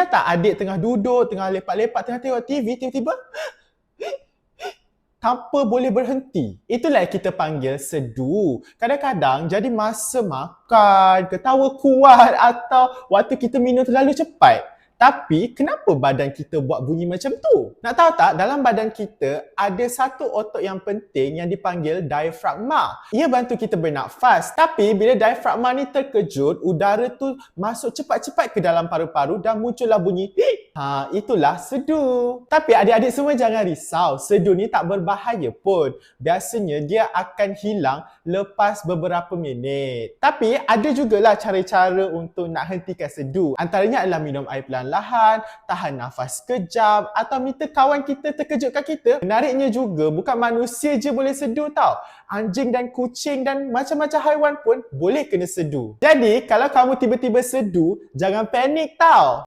Pernah tak adik tengah duduk, tengah lepak-lepak, tengah tengok TV, tiba-tiba tanpa boleh berhenti. Itulah yang kita panggil sedu. Kadang-kadang jadi masa makan, ketawa kuat atau waktu kita minum terlalu cepat. Tapi kenapa badan kita buat bunyi macam tu? Nak tahu tak, dalam badan kita ada satu otot yang penting yang dipanggil diafragma. Ia bantu kita bernafas. Tapi bila diafragma ni terkejut, udara tu masuk cepat-cepat ke dalam paru-paru dan muncullah bunyi Ha, itulah sedu. Tapi adik-adik semua jangan risau. Sedu ni tak berbahaya pun. Biasanya dia akan hilang lepas beberapa minit. Tapi ada jugalah cara-cara untuk nak hentikan sedu. Antaranya adalah minum air perlahan-lahan, tahan nafas kejap atau minta kawan kita terkejutkan kita. Menariknya juga bukan manusia je boleh sedu tau. Anjing dan kucing dan macam-macam haiwan pun boleh kena sedu. Jadi kalau kamu tiba-tiba sedu, jangan panik tau.